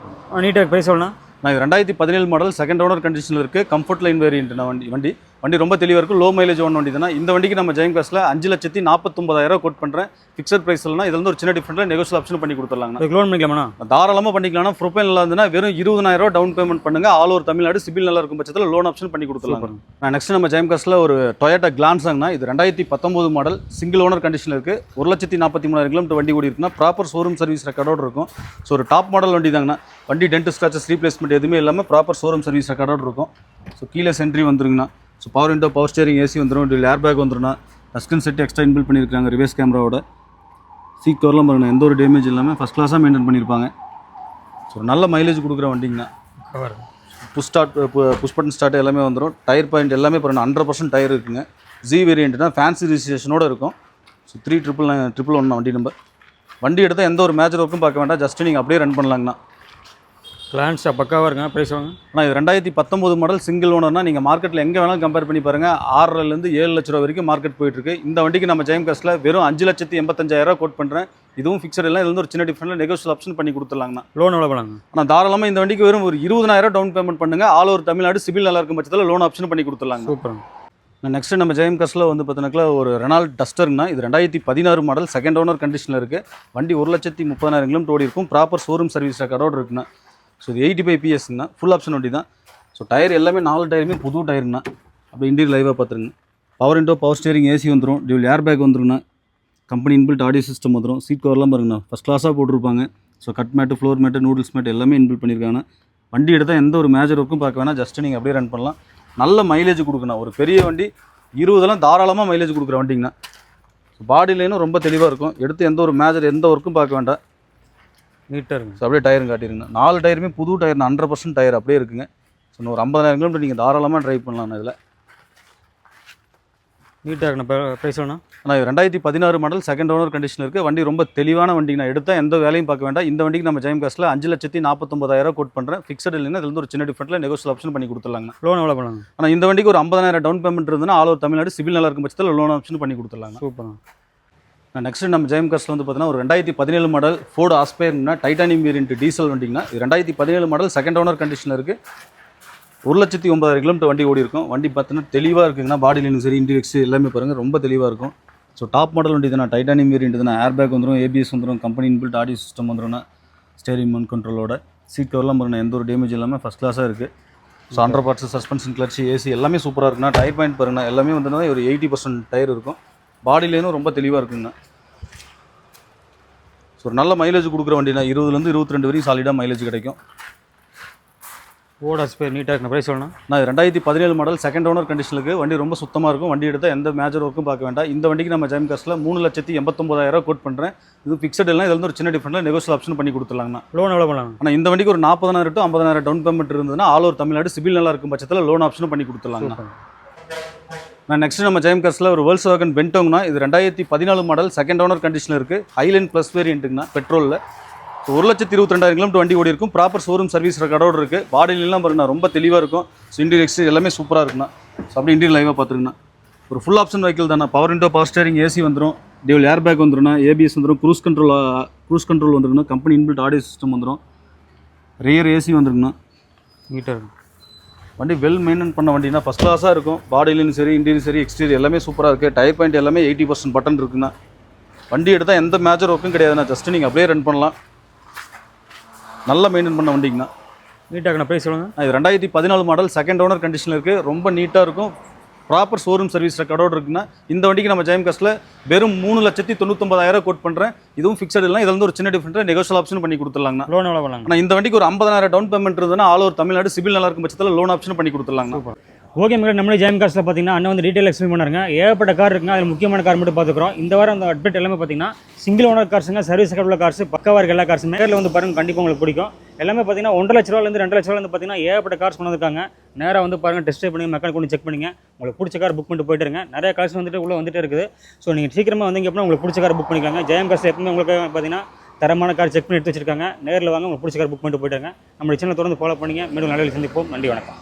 நீட்டாக ப்ரைஸ் சொல்லணும் நான் இது ரெண்டாயிரத்தி பதினேழு மாடல் செகண்ட் ஓனர் கண்டிஷனில் இருக்குது கம்ஃபர்ட் லைன் வேரியன்ட் வண்டி வண்டி. வண்டி ரொம்ப தெளிவாக இருக்கும் லோ மைலேஜ் ஒன் வண்டி தானே? இந்த வண்டிக்கு நம்ம ஜெயம் காசில் அஞ்சு லட்சத்தி நாற்பத்தொம்பதாயிரம் கோட் பண்ணுறேன் ஃபிக்ஸட் ப்ரைஸ்லாம் இதில் வந்து ஒரு சின்ன டிஃப்ரெண்ட்டில் நெகோஷியல் ஆப்ஷன் பண்ணி கொடுத்துர்லாங்க லோன் பண்ணிக்கலாமா தாராளமாக பண்ணிக்கலாம் ப்ரொஃபைல் நல்லா இருந்ததுன்னா வெறும் இருபதாயிரம் ரூபா டவுன் பேமெண்ட் பண்ணுங்க. ஆல் ஓவர் தமிழ்நாடு சிபில் நல்லா இருக்கும் பட்சத்தில் லோன் ஆப்ஷன் பண்ணி கொடுத்துருலாம் நான் நெக்ஸ்ட் நம்ம ஜெயம் காசில் ஒரு டொயேட்டா கிளான்ஸாங்கண்ணா இது ரெண்டாயிரத்தி பத்தொம்போது மாடல் சிங்கிள் ஓனர் கண்டிஷனில் இருக்குது ஒரு லட்சத்தி நாற்பத்தி மூணாயிரம் கிலோமீட்டர் வண்டி ஓடி இருக்குன்னா ப்ராப்பர் ஷோரூம் சர்வீஸ் ரெக்கார்டோடு இருக்கும். ஸோ ஒரு டாப் மாடல் வண்டி தாங்கண்ணா வண்டி டென்ட் ஸ்க்ராச்சஸ் ரீப்ளேஸ்மெண்ட் எதுவுமே இல்லாமல் ப்ராப்பர் ஷோரூம் சர்வீஸ் ரெக்கார்டோடு இருக்கும். ஸோ கீழே sentry வந்துருங்கண்ணா. So power window power steering AC வந்துடும் இதில் ஏர் பேக் வந்துருண்ணா டஸ்கின் செட் எக்ஸ்ட்ரா இன்பில் பண்ணியிருக்காங்க ரிவர்ஸ் கேமராவோட சீட் கவர்லாம் பாருங்கண்ணா எந்த ஒரு டேமேஜ் இல்லாமல் ஃபஸ்ட் கிளாஸாக மெயின்டைன் பண்ணியிருப்பாங்க. ஸோ ஒரு நல்ல மைலேஜ் கொடுக்குற வண்டிங்கண்ணா. Push start push button start எல்லாமே வந்துடும் டயர் பாயிண்ட் எல்லாமே பாருங்கள் ஹண்ட்ரட் பர்சன்ட் டயர் இருக்குங்க. ஜி வேரியண்ட்னா ஃபேன்சி ரிஜிஸ்ட்ரேஷனோட இருக்கும். So three triple nine triple one வண்டி நம்பர் வண்டி எடுத்தால் எந்த ஒரு மேஜர் ஒர்க்கும் பார்க்க வேண்டாம். ஜஸ்ட் நீங்கள் அப்படியே ரன் பண்ணலாங்கண்ணா. கிளான்ஸாக பக்காவாக இருக்குங்க ப்ரைஸ் வாங்க. ஆனால் இது ரெண்டாயிரத்தி பத்தொம்போது மாடல் சிங்கிள் ஓனர்னா நீங்கள் மார்க்கெட்டில் எங்கே வேணாலும் கம்பேர் பண்ணி பாருங்கள் ஆறரைலேருந்து ஏழு லட்ச ரூபா வரைக்கும் மார்க்கெட் போயிட்டுருக்கு. இந்த வண்டிக்கு நம்ம ஜெயம் காஸ்ட்டில் வெறும் அஞ்சு லட்சத்தி எண்பத்தஞ்சாயிரம் கோட் பண்ணுறேன் இதுவும் ஃபிக்ஸட் இல்லை இதுல இருந்து ஒரு சின்ன டிஃப்ரெண்ட்டில் நெகோஷியல் ஆப்ஷன் பண்ணி கொடுத்துலாங்கண்ணா லோன் எவ்வளோ பண்ணாங்க ஆனால் தாராளமாக இந்த வண்டிக்கு வெறும் ஒரு இருபதாயிரம் டவுன் பேமெண்ட் பண்ணுங்க. ஆல் ஓவர் தமிழ்நாடு சிபில் நல்லா இருக்கும் பட்சத்தில் லோன் ஆப்ஷன் பண்ணி கொடுத்துலாங்க சூப்பருங்க நான் நெக்ஸ்ட் நம்ம ஜெயம் காஸ்ட்டில் வந்து பார்த்தீங்கன்னா ஒரு ரெனால்ட் டஸ்டருங்கண்ணா இது ரெண்டாயிரத்தி பதினாறு மாடல் செகண்ட் ஓனர் கண்டிஷனில் இருக்குது வண்டி ஒரு லட்சத்தி முப்பதாயிரம் கிலோமீட்டர் ஓடி இருக்கும் ப்ராப்பர் ஷோரூம் சர்வீஸ் ரெக்கார்டோடு இருக்குண்ணா. ஸோ இது எயிட்டி ஃபைவ் பிஎஸ்ங்கண்ணா ஃபுல் ஆப்ஷன் வண்டி தான். ஸோ டயர் எல்லாமே நாலு டயருமே புது டயருங்கண்ணா அப்படி இன்டீரியர் லைவாக பார்த்துருங்க. Power window power steering AC வந்துடும் டியூல் ஏர் பேக் வந்துருங்கண்ணா கம்பெனி இன்பில்ட் ஆடியோ சிஸ்டம் வந்துடும் சீட் கவர்லாம் பாருங்கண்ணா ஃபஸ்ட் கிளாஸாக போட்டிருப்பாங்க. So cut mat floor mat noodles mat எல்லாமே இன்பில்ட் பண்ணியிருக்காங்க. வண்டி எடுத்தால் எந்த ஒரு மேஜர் ஒர்க்கும் பார்க்க வேணாம். ஜஸ்ட் நீங்கள் அப்படியே ரன் பண்ணலாம். நல்ல மைலேஜ் கொடுக்கணும். ஒரு பெரிய வண்டி இருபதெல்லாம் தாராளமாக மைலேஜ் கொடுக்குற வண்டிங்கண்ணா. பாடி லைனும் ரொம்ப தெளிவாக இருக்கும். எடுத்து எந்த ஒரு மேஜர் எந்த ஒர்க்கும் பார்க்க வேண்டாம். நீட்டாக இருக்குங்க. ஸோ அப்படியே டயரும் காட்டிருங்க. நாலு டயருமே புது டயர் ஹண்ட்ரட் பர்சன்ட் டயர் அப்படியே இருக்குங்க. ஸோ ஒரு ஐம்பதாயிரம் கிலோமீட்டர் நீங்கள் தாராளமாக ட்ரைவ் பண்ணலாம் இதில். நீட்டாக இருக்குண்ணா. ப்ரைஸ் வேணும் ஆனால் ரெண்டாயிரத்தி பதினாறு மாடல் செகண்ட் ஓனர் கண்டிஷன் இருக்குது வண்டி ரொம்ப தெளிவான வண்டி நான் எடுத்தால் எந்த வேலையும் பார்க்க வேண்டாம். இந்த வண்டிக்கு நம்ம ஜெயம் காசில் அஞ்சு லட்சத்தி நாற்பத்தொம்பதாயிரம் கோட் பண்ணுறேன் ஃபிக்ஸட் இல்லைன்னா இதுல இருந்து ஒரு சின்ன டிஃப்ரெண்ட்டில் நெகோஷியல் ஆப்ஷன் பண்ணி கொடுத்துலாங்க லோன் எவ்வளோ பண்ணாங்க ஆனால் இந்த வண்டிக்கு ஒரு ஐம்பதாயிரம் டவுன் பேமெண்ட் இருந்ததுன்னா ஆல் ஓவர் தமிழ்நாடு சிவில் நல்லா இருக்கும் பட்சத்தில் லோன் ஆப்ஷன் பண்ணி கொடுத்துலாங்க சூப்பருங்க நான் நெக்ஸ்ட் நம்ம ஜெயம் காஸ்ட்டில் வந்து பார்த்தீங்கன்னா ஒரு ரெண்டாயிரத்தி பதினேழு மாடல் ஃபோர்டு ஆஸ்பயர்னா டைட்டானியம் வேரியன்ட் டீசல் வண்டிங்கன்னா இது ரெண்டாயிரத்தி பதினேழு மாடல் செகண்ட் ஓனர் கண்டிஷனில் இருக்குது ஒரு லட்சத்தி ஒன்பதாயிரம் கிலோமீட்டர் வண்டி ஓடி இருக்கும். வண்டி பார்த்தீங்கன்னா தெளிவாக இருக்குங்கன்னா பாடி லைனும் சரி இன்டீரியர்ஸ் எல்லாமே பாருங்கள் ரொம்ப தெளிவாக இருக்கும். ஸோ டாப் மாடல் வண்டி தானே டைட்டானியம் வேரியன்ட் தானே ஏர் பேக் வந்துடும் ஏபிஎஸ் வந்துடும் கம்பெனி இன்பில்ட் ஆடியோ சிஸ்டம் வந்துடும்னா ஸ்டேரிங் மன் கண்ட்ரோலோட சீட் கவர்லாம் பாருங்கள் எந்த ஒரு டேமேஜ் இல்லாமல் ஃபஸ்ட் கிளாஸாக இருக்குது so hundred parts suspension clutch AC எல்லாமே சூப்பராக இருக்குன்னா டயர் பாயிண்ட் பாருங்கன்னா எல்லாமே வந்து ஒரு எயிட்டி பர்சன்ட் டயர் இருக்கும். பாடி லைனும் ரொம்ப தெளிவாக இருக்குங்கண்ணா ஸோ ஒரு நல்ல மைலேஜ் கொடுக்குற வண்டினா இருபதுலேருந்து இருபத்தி ரெண்டு வரைக்கும் சாலிடாக மைலேஜ் கிடைக்கும். ஓடாஸ் பேர் நீட்டாக இருக்குண்ணா ப்ரைஸ் சொல்லணும். நான் ரெண்டாயிரத்தி பதினேழு மாடல் செகண்ட் ஓனர் கண்டிஷனுக்கு வண்டி ரொம்ப சுத்தமாக இருக்கும். வண்டி எடுத்தால் எந்த மேஜர் ஒர்க்கும் பார்க்க வேண்டாம். இந்த வண்டிக்கு நம்ம ஜெயம் காஸ்ட்டில் மூணு லட்சத்தி எண்பத்தொம்பதாயிரம் கோட் பண்ணுறேன் இது ஃபிக்ஸட் இல்லை இதில் ஒரு சின்ன டிஃப்ரெண்ட்டில் நெகோஷியல் ஆப்ஷன் பண்ணி கொடுத்துலாங்கண்ணா லோன் எவ்வளோ பண்ணாங்க ஆனால் இந்த வண்டிக்கு ஒரு நாற்பதாயிரம் டு ஐம்பதாயிரம் டவுன் பேமெண்ட் இருந்ததுன்னா ஆல் ஓவர் தமிழ்நாடு சிபில் நல்லா இருக்கும் பட்சத்தில் லோன் ஆப்ஷனும் பண்ணி கொடுத்துலாங்கண்ணா நான் நெக்ஸ்ட் நம்ம ஜெயம் காஸ்ட்டில் ஒரு வேர்ல்ஸ் வேகன் பென்டோங்னா இது ரெண்டாயிரத்தி பதினாலு மாடல் செகண்ட் ஓனர் கண்டிஷனில் இருக்குது ஹைலைன் ப்ளஸ் வேரியண்ட்டுங்கண்ணா பெட்ரோலில் ஸோ ஒரு லட்சத்தி இருபத்தி ரெண்டாயிரம் கிலோமீட்டர் வண்டி ஓடி இருக்கும். ப்ராப்பர் ஷோரூம் சர்வீஸ் ரெக்கார்டோடு இருக்குது பாடிலாம் பாருங்கண்ணா ரொம்ப தெளிவாக இருக்கும். ஸோ இன்டீரியர்ஸ் எல்லாமே சூப்பராக இருக்குண்ணா. ஸோ அப்படி இன்டீரியர் லைவாக பார்த்துருங்கண்ணா. ஒரு ஃபுல் ஆப்ஷன் வெஹிக்கிள் தானே power window power steering AC வந்துடும் டியூல் ஏர் பேக் வந்துடும் ஏபிஎஸ் வந்துடும் க்ரூஸ் கண்ட்ரோல் க்ரூஸ் கண்ட்ரோல் வந்துடும் கம்பெனி இன்பில்ட் ஆடியோ சிஸ்டம் வந்துடும் ரியர் ஏசி வந்துருங்கண்ணா நீட்டாக இருக்கும் வண்டி வெல் மெயின்டைன் பண்ண வண்டினா ஃபஸ்ட் கிளாஸாக இருக்கும். பாடியிலும் சரி இன்டீரியர் சரி எக்ஸ்டீரியர் எல்லாமே சூப்பராக இருக்குது டயர் பாயிண்ட் எல்லாமே எயிட்டி பர்சன்ட் பட்டன் இருக்குண்ணா வண்டி எடுத்தால் எந்த மேஜர் ஒர்க்கும் கிடையாதுண்ணா. ஜஸ்ட் நீங்கள் அப்படியே ரன் பண்ணலாம். நல்லா மெயின்டைன் பண்ண வண்டிங்கண்ணா. நீட்டாக ப்ரைஸ் சொல்லுங்கள் இது ரெண்டாயிரத்தி பதினாலு மாடல் செகண்ட் ஓனர் கண்டிஷனில் இருக்குது ரொம்ப நீட்டாக இருக்கும். ப்ராப்பர் ஷோரூம் சர்வீஸ் ரெக்கார்டோடு இருக்குன்னா இந்த வண்டிக்கு நம்ம ஜெயம் காஸ்ட்டில் வெறும் மூணு லட்சத்தி தொண்ணூத்தொம்பதாயிரம் கோட் பண்ணுறேன் இதுவும் ஃபிக்ஸட் இல்லை இதில் வந்து ஒரு சின்ன டிஃப்ரெண்ட்டாக நெகோஷியல் ஆப்ஷன் பண்ணி கொடுத்துலாங்கண்ணா லோன் எவ்வளோ ஆனால் இந்த வண்டிக்கு ஒரு ஐம்பதாயிரம் டவுன் பேமெண்ட் இருந்ததுன்னா ஆல் ஓவர் தமிழ்நாடு சிபில் நல்லா இருக்கும் பட்சத்தில் லோன் ஆப்ஷன் பண்ணி கொடுத்துலாங்கண்ணா ஓகே மேடம் நம்மளே ஜெயம் கார்ஸில் பார்த்தீங்கன்னா அண்ணன் வந்து டீட்டெயில் எக்ஸ்பிளைன் பண்ணுறாங்க ஏகப்பட்ட கார் இருக்குங்க அதில் முக்கியமான கார் மட்டும் பார்த்துக்குறோம் இந்த வாரம் அந்த அட்மிட் எல்லாமே பார்த்தீங்கன்னா சிங்கிள் ஓனர் கார்ஸுங்க சர்வீஸ் உள்ள கார்ஸ் பக்கவாக இருக்க எல்லா கார்ஸுமே நேரில் வந்து பாருங்க கண்டிப்பாக உங்களுக்கு பிடிக்கும். எல்லாமே பார்த்தீங்கன்னா ஒன்றரை லட்ச ரூபாலேருந்து ரெண்டு லட்ச ரூபாலேருந்து பார்த்தீங்கன்னா ஏகப்பட்ட கார்ஸ் கொண்டு வந்திருக்காங்க. நேராக வந்து பாருங்கள் டெஸ்ட் பண்ணி மெக்கானிக் கொண்டு செக் பண்ணுங்க. உங்களுக்கு பிடிச்ச கார் புக் பண்ணிட்டு போயிட்டுருங்க நிறைய கார்ஸ் வந்துட்டு உள்ளே வந்துட்டு இருக்குது. ஸோ நீங்கள் சீக்கிரமாக வந்தீங்க அப்படின்னா உங்களுக்கு பிடிச்ச கார் புக் பண்ணிக்காங்க ஜெயம் கார்ஸ் எப்பவுமே உங்களுக்கு பார்த்தீங்கன்னா தரமான கார் செக் பண்ணி எடுத்து வச்சிருக்காங்க. நேரில் வாங்க உங்களுக்கு பிடிச்ச கார் புக் பண்ணிட்டு போயிட்டாங்க நம்மளுடைய சேனல் தொடர்ந்து ஃபாலோ பண்ணிங்க. மீண்டும் நல்ல சந்திப்போம். நன்றி வணக்கம்.